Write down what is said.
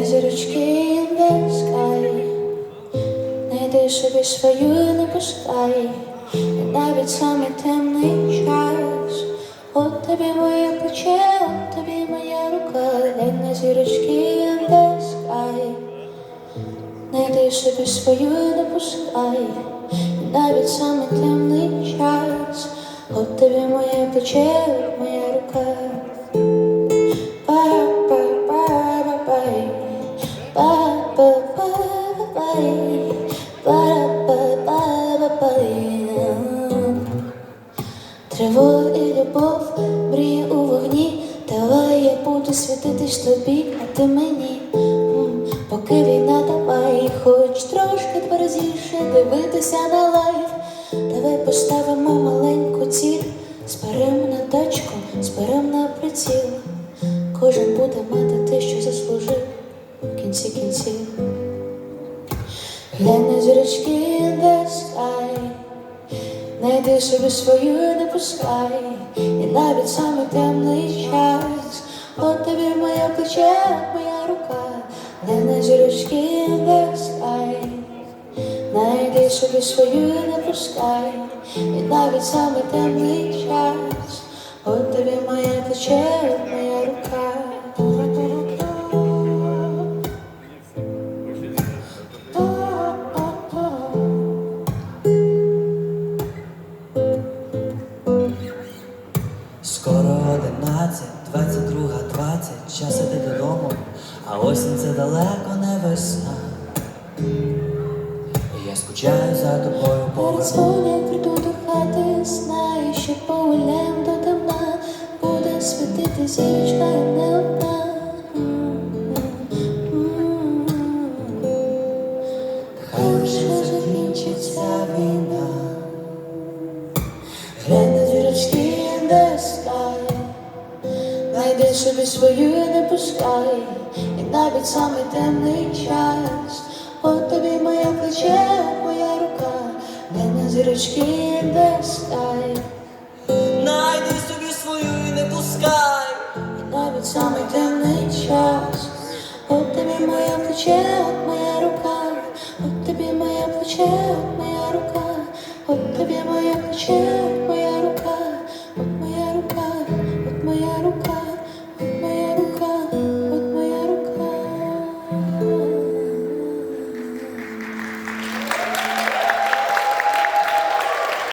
На зірочки in the sky Найди собі свою не пускай. І навіть саме темний час. От тобі моє плече, от тобі моя рука. На зірочки the sky Найди собі свою не пускай. І навіть саме темний час. От тобі моє плече, Тривога і любов, мрія у вогні, давай я буду світитись тобі, а ти мені. Поки війна, давай, хоч трошки тверзіше дивитися на лайф. Давай поставимо маленьку ціль, зберемо на точку, зберемо на приціл. Кожен буде мати те, що заслужив в кінці кінців. Глянь на зірочки sky Найди собі свою не пускай, і навіть саме темний час. От тобі моє плече, моя рука, Глянь на зірочки sky Найди собі свою не пускай, і навіть саме темний час. От тобі моє плече, моя рука. Скоро одинадцять, двадцять друга, двадцять, час іти додому, а осінь це далеко не весна. І я скучаю за тобою. Передзвонять, прийду до хати, знаю, що погуляєм до темна, буде світити зірочка і не одна. Хай вже закінчиться війна. Глянь на зірочки the sky Найди собі свою і не пускай, і навіть самий темний час. От тобі моє плече, моя рука, де на зірочки in the Найди собі свою і не пускай. І навіть самий темний час. От тобі моя плече, от моя рука, от тобі моє плече,